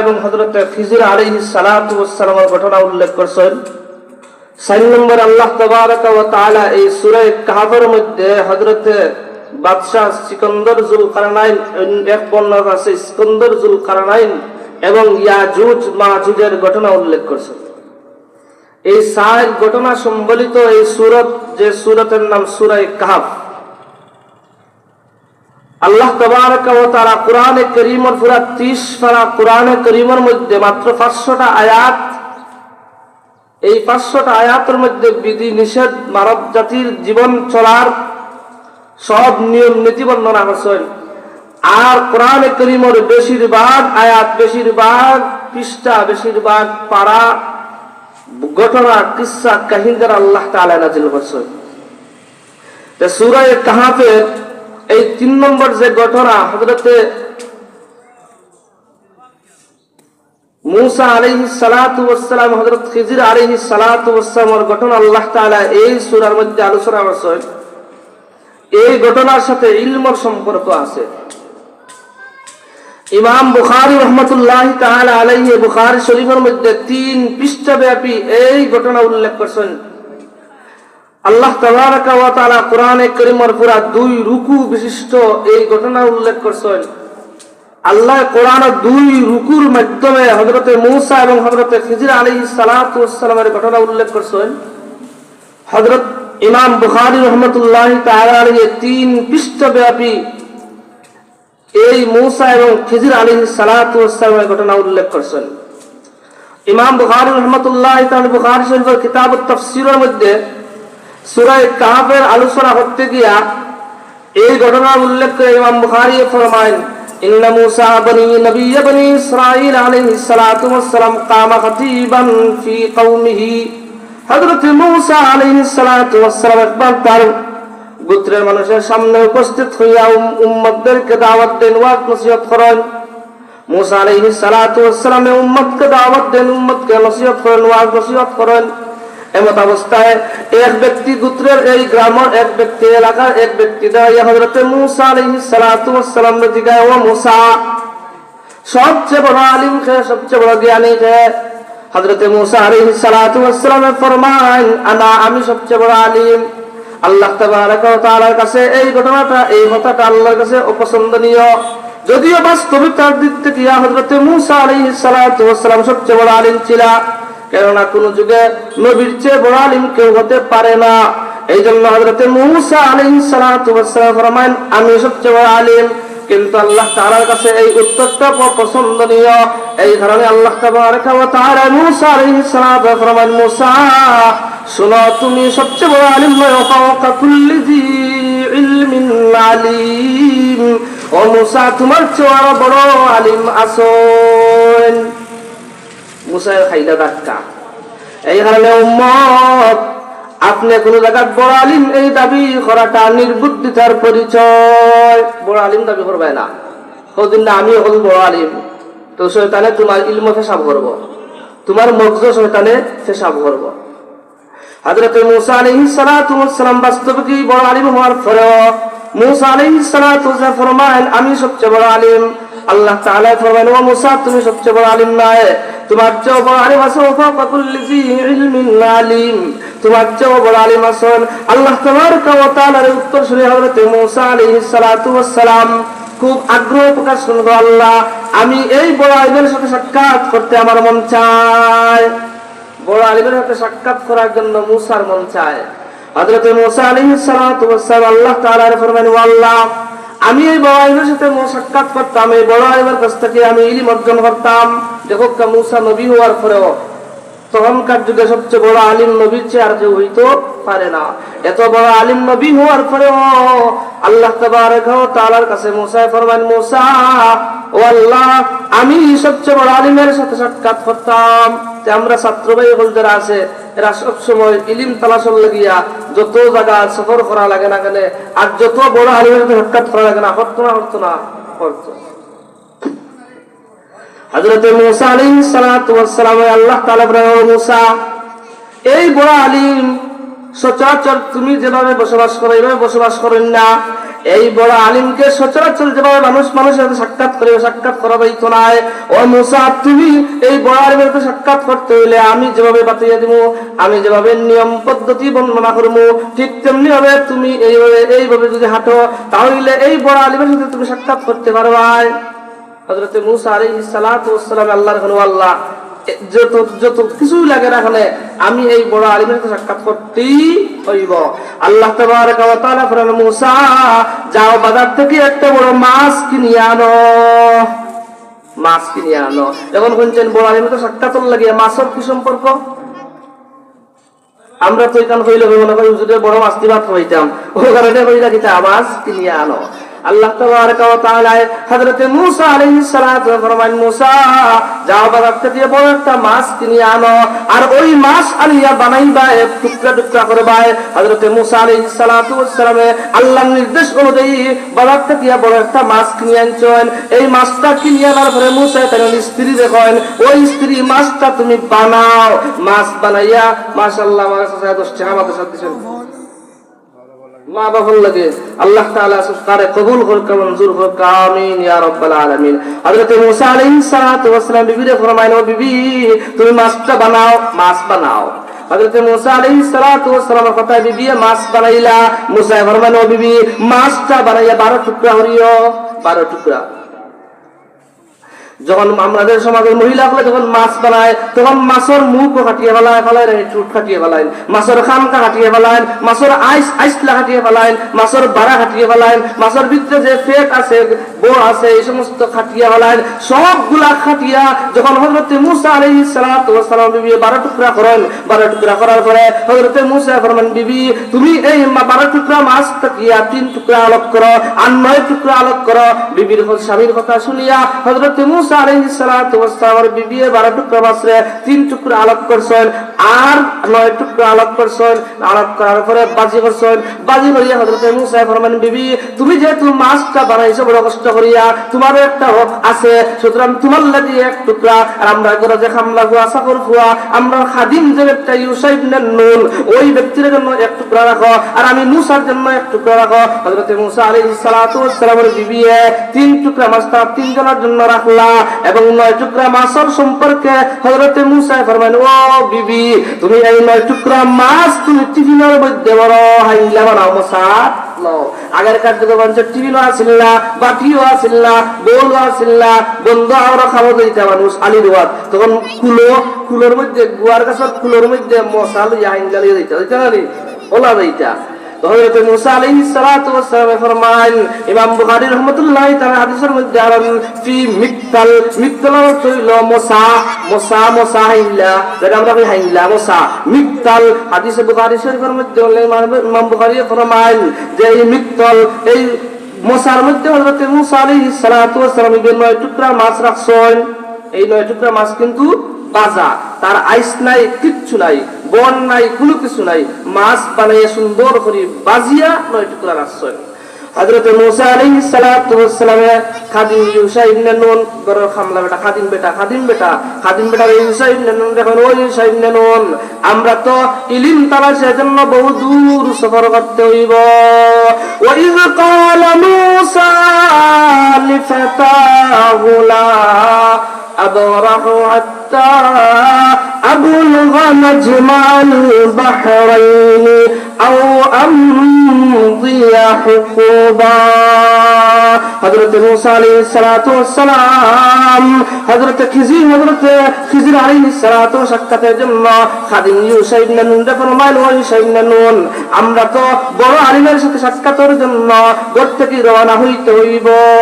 এবং হজরত খিজির আলী সালাতামের ঘটনা উল্লেখ করছেন। সাইন নম্বর, আল্লাহ তবারক ও তাআলা এই সূরা কাহাবের মধ্যে হযরত বাদশাহ সিকন্দর জুল কারনাইন এক বর্ণনা আছে, সিকন্দর জুল কারনাইন এবং ইয়াজুজ মাজুজের ঘটনা উল্লেখ করছেন। এই সাহেব ঘটনা সম্বলিত এই সুরত যে সুরতের নাম সুরাই কাহাব আল্লাহ তাআলা কোরআনে করিমর পুরা 30 পারা কোরআনে করিমের মধ্যে মাত্র 500টা আয়াত, এই 500টা আয়াতের মধ্যে বিধি নিষেধ, মানব জাতির জীবন চলার সব নিয়ম নীতি বর্ণনা করছেন আর কোরআনে করিমর বেশিরভাগ আয়াত, বেশিরভাগ পৃষ্ঠা, বেশিরভাগ পাড়া ঘটনা কিসসা কাহিনীর আল্লাহ তাআলা নাজিল করছেন তো সূরা কাহাফের এই তিন নম্বর যে ঘটনা হজরতে মুসা আলাইহি সালাতু ওয়াসসালাম, হযরত খিজির আলাইহি সালাতু ঘটনা আল্লাহ তাআলা এই সূরার মধ্যে আলোচনা করেছেন। এই ঘটনার সাথে ইলমর সম্পর্ক আছে। ইমাম বুখারী রহমতুল্লাহ তাআলা আলাইহি, বুখারী শরীফের মধ্যে তিন পৃষ্ঠা ব্যাপী এই ঘটনা উল্লেখ করেছেন। আল্লাহ তাআলা কোরআনে কারীমের পুরা দুই রুকু বিশিষ্ট এই ঘটনা উল্লেখ করেছেন। আল্লাহ কোরআন দুই রুকুর মাধ্যমে হযরতে মূসা এবং হযরতে খিজির আলাইহিস সালাতু ওয়াস সালামের ঘটনা উল্লেখ করেছেন। হযরত ইমাম বুখারী রাহমাতুল্লাহ আলাইহি তিন পৃষ্ঠা ব্যাপী এই মূসা এবং খিজির আলাইহিস সালাতু ওয়াস সালামের ঘটনা উল্লেখ করেছেন। ইমাম বুখারী রাহমাতুল্লাহ তাআলা বুখারী শরীফের কিতাবুত তাফসীরের মধ্যে সুরায় কাহাফের আলোচনা করতে গিয়া এই ঘটনা উল্লেখ করে ইমাম বুখারী ফরমায়েন ইন্না মূসা বনি নবী বনি ইসরাঈল আলাইহিস সালাতু ওয়াস সালাম কামা খতীবান ফি কওমিহি হযরত মূসা আলাইহিস সালাতু ওয়াস সালাম একবার তার গোত্রের মানুষের সামনে উপস্থিত হইয়া উম্মতদেরকে দাওয়াত দেন, ওয়াজ নসিহত করেন। মূসা আলাইহিস সালাতু ওয়াস সালামে উম্মতকে দাওয়াত দেন, উম্মতকে নসিহত করেন, ওয়াজ নসিহত করেন। এমত অবস্থায় এক ব্যক্তি গোত্রের এই গ্রামের এক ব্যক্তি এলাকার এক ব্যক্তি দাঁড়িয়ে হজরতে মুসা আলাইহিস সালাতু ওয়াস সালাম জিগায় ও মুসা। সবচেয়ে বড় আলিম খে সবচেয়ে বড় জ্ঞানী খে হজরতে মুসা আলাইহিস সালাতু ওয়াস সালামে ফরমান, আনা, আমি সবচেয়ে বড় আলিম। আল্লাহ তাআলার কাছে এই ঘটনাটা, এই কথাটা আল্লাহর কাছে অপছন্দনীয়। যদিও বাস্তবিকতার দিক থেকে হজরতে মুসা আলাইহিস সালাতু ওয়াস সালাম সবচেয়ে বড় আলিম ছিলা। কেননা কোন যুগে নবীর চেয়ে বড় আলিম কেউ হতে পারে না। এই জন্য হজরতে মুসা সালাতু সালাম আমি সবচেয়ে বড় আলিম। কিন্তু আল্লাহ তাআলার কাছে এই উত্তরটা পছন্দনীয়। এই কারণে আল্লাহ শোনো, তুমি সবচেয়ে বড় আলিম নয় আলিম। ও মুসা, তোমার চেয়ে বড় আলিম আছেন মুসাইল খাইলা ধাক্কা এই কারণে উম্মত, আপনি কোন জায়গায় বড় আলিম, এই দাবি করাটা নির্বুদ্ধিতার পরিচয়। বড় আলিম দাবি করবে না। কদিন না আমি হল বড় আলিম। তো শয়তানে তোমার ইলম ফেসাব করব। তোমার মগজ শয়তানে ফেসাব করব। হযরত মুসা আলাইহিস সালাতু ওয়াস সালাম বাস্তবে কি বড় আলিম হওয়ার পরেও মুসা আলাইহিস সালাতু ওয়াস সালাম ফরমান আমি সবচেয়ে বড় আলিম। আল্লাহ তাআলা ফরমান ও মুসা, তুমি সবচেয়ে বড় আলিম নয় তোমার চেয়েও বড় আলিম আছে আলিম। তোমার চেয়েও বড় আলিম আছেন আল্লাহ তোমার ওয়া তাআলার উত্তর শুনে হযরত মুসা আলাইহিস সালাতু খুব আগ্রহ প্রকাশ করল আল্লাহ, আমি এই বড় আলিমের সাথে সাক্ষাৎ করতে আমার মন চায়। বড় আলিমের সাথে সাক্ষাৎ করার জন্য মুসার মন চায়। হযরত মুসা ওয়াস সালাম আল্লাহ তাআলার ফরমান আল্লাহ, আমি এই বড় আলিমের সাথে সাক্ষাৎ করতাম, এই বড় আলিমের কাছ থেকে আমি ইলিম অর্জন করতাম। দেখো মুসা নবী হওয়ার পরেও তখনকার যুগে সবচেয়ে বড় আলিম নবীর চেয়ে আর কেউ হইতে পারে না। এত বড় আলিম নবী হওয়ার পরেও আল্লাহ তাআলার কাছে মুসা ফরমান, মুসা, ও আল্লাহ, আমি সবচেয়ে বড় আলিমের সাথে সাক্ষাৎ করতাম। আমরা ছাত্র ভাই হল যারা আছে, এরা সবসময় ইলিম তালাশন লাগিয়া যত জায়গা সফর করা লাগে না কেন, আর যত বড় আলিমের সাথে সাক্ষাৎ করা লাগে না হতো না হতো না করতো হযরত মুসা আলাইহিস সালাতু ওয়াস সালাম আল্লাহ মুসা, এই বড় আলিম, সচরাচর তুমি যেভাবে বসবাস করো, এইভাবে বসবাস করেন না। এই বড় আলিমকে সচরাচর যেভাবে মানুষ মানুষের সাথে সাক্ষাৎ করে সাক্ষাৎ করা হইতো না ও মুসা, তুমি এই বড় আলিমের সাক্ষাৎ করতে হইলে আমি যেভাবে বাতিয়ে দিব, আমি যেভাবে নিয়ম পদ্ধতি বর্ণনা করব, ঠিক তেমনি ভাবে তুমি এইভাবে এইভাবে যদি হাঁটো, তাহলে এই বড় আলিমের সাথে তুমি সাক্ষাৎ করতে পারবা হজরত আল্লাহর হলো আল্লাহ। যত যত কিছুই লাগে না এখানে, আমি এই বড় আলিমের সাক্ষাৎ করতেই হইব। আল্লাহ তাআলা যাও বাজার থেকে একটা বড় মাছ কিনে আনো। মাছ কিনে আনো। এখন শুনছেন বড় আলিমের সাক্ষাৎ মাছের কি সম্পর্ক? আমরা তো এখান হইলে মনে করি বড় মাছ ভাত খাইতাম ও কারণে হইলা কিতা মাছ কিনিয়া আনো। আল্লাহ হযরতে মূসা যাও বাজার থেকে বড় একটা মাছ কিনিয়া আনো, আর ওই মাছ আলিয়া বানাইবা টুকরা টুকরা করবা হযরতে মূসা আলাইহিস সালাতু নির্দেশ অনুযায়ী বাজার থেকে বড় একটা মাছ কিনে আনছেন। এই মাছটা কিনে আনার পরে স্ত্রী দেখেন, ওই স্ত্রী মাছটা তুমি বানাও। মাছ বানাইয়া কাছে দশ টাকা আমাদের সাথে মা বাবার লাগে আল্লাহ তাআলা তারে কবুল হোক মঞ্জুর হোক, আমিন ইয়া রাব্বাল আলামিন। হযরত মুসা আলাইহিস সালাতু ওয়াস সালাম বিবিরে বিবি, তুমি মাছটা বানাও, মাছ বানাও। হযরত মুসা আলাইহিস সালাতু ওয়াস সালামের কথা বিবি মাছ বানাইলা? মুসা ফরমাইলো বিবি, মাছটা বানাইয়া 12 টুকরা হরিও 12 টুকরা। যখন আমাদের সমাজের মহিলাগুলো যখন মাছ বানায়, তখন মাছের মুখ কাটিয়ে ফেলায় ফেলায় টুট কাটিয়ে ফেলায় মাছের খানকা কাটিয়ে ফেলায় মাছের আইস আইসলা কাটিয়ে ফেলায় মাছের বাড়া কাটিয়ে ফেলায় মাছের ভিতরে যে ফেট আছে, বো আছে, এই সমস্ত খাটিয়ে ফেলায় সবগুলা খাটিয়া যখন হজরতে মুসা ওয়াস সালাম বিবি 12 টুকরা করেন 12 টুকরা করার পরে হজরতে মুসা ফরমান, বিবি, তুমি এই 12 টুকরা মাছ তাকিয়া তিন টুকরা আলোক করো, আর নয় টুকরা আলোক করো। বিবির স্বামীর কথা শুনিয়া হজরতে মুসা আলাইহিস সালাতু ওয়াস সালামের বিবি 12 টুকরা মাছরে তিন টুকরা আলোক করছেন আর নয় টুকরা আলোক করছেন। আলোক করার পরে বাজি করছেন বাজি করিয়া হজরতে মুসা ফরমান, বিবি, তুমি যেহেতু মাছটা বানাইছো বড় কষ্ট করিয়া, তোমারও একটা হক আছে। সুতরাং তোমার লাগি এক টুকরা আর আমরা করে যে ওই জন্য এক আর আমি জন্য এক বিবি তিন টুকরা মাছটা তিনজনের জন্য রাখলা এবং নয় টুকরা মাছের সম্পর্কে হযরতে মুসা ফরমান ও বিবি, তুমি এই নয় টুকরা মাছ তুমি টিফিনের মধ্যে বড় হাইলা বানাও মশা আগের কার যুগে মানুষের টিফিনও আসিল না, বাটিও আসিল না বউলও আসিল না, বন্ধ আমরা খাব দিতে মানুষ আলি দেওয়ার তখন কুলো, কুলোর মধ্যে, গুয়ার গাছের কুলোর মধ্যে মশা লইয়া আইন জ্বালিয়ে দিতে দিতে না ওলা দিতা হযরত মুসা আলাইহিস সালাতু ওয়াস সালাম ফরমান, ইমাম বুখারী রাহমাতুল্লাহি তাআলা হাদিসের মধ্যে আরন ফি মিক্তাল মিক্তাল অর্থ হইল মশা মশা মশা হাইলা যেটা আমরা কই হাইলা মশা মিক্তাল হাদিসে বুখারী শরীফের মধ্যে ইমাম বুখারী ফরমান যে এই মিক্তাল এই মশার মধ্যে হযরত মুসা আলাইহিস সালাতু ওয়াস সালাম নয় টুকরা মাছ রাখছেন, এই নয় টুকরা মাছ কিন্তু বাজা। তার আইস নাই কিচ্ছু নাই বন নাই কোনো কিছু নাই মাছ বানাইয়া সুন্দর করে বাজিয়া নয় টুকরা রাখছেন হযরত মুসা আলাইহিস সালাতু ওয়াস সালামে খাদিম ইউসা ইবনে নুন গরর খামলা বেটা খাদিম বেটা খাদিম বেটা খাদিম বেটা ইউসা ইবনে নুন দেখুন ওই ইউসা ইবনে নুন আমরা তো ইলিম তালাশের জন্য বহু দূর সফর করতে হইব وإذ قال موسى لفتاه لا أبرح حتى أبلغ مجمع البحرين أو أمضي حقوبا হযরত মুসা আলাইহিস সালাতু ওয়াস সালাম হযরত খিজির হযরত খিজির আলাইহিস সালাতু সাক্ষাতের জন্য খাদিম ইউসা ইবনে নুন ফরমাইল ও ইউসা ইবনে নুন আমরা তো বড় আলিমের সাথে সাক্ষাতের জন্য ঘর থেকে রওনা হইতে হইব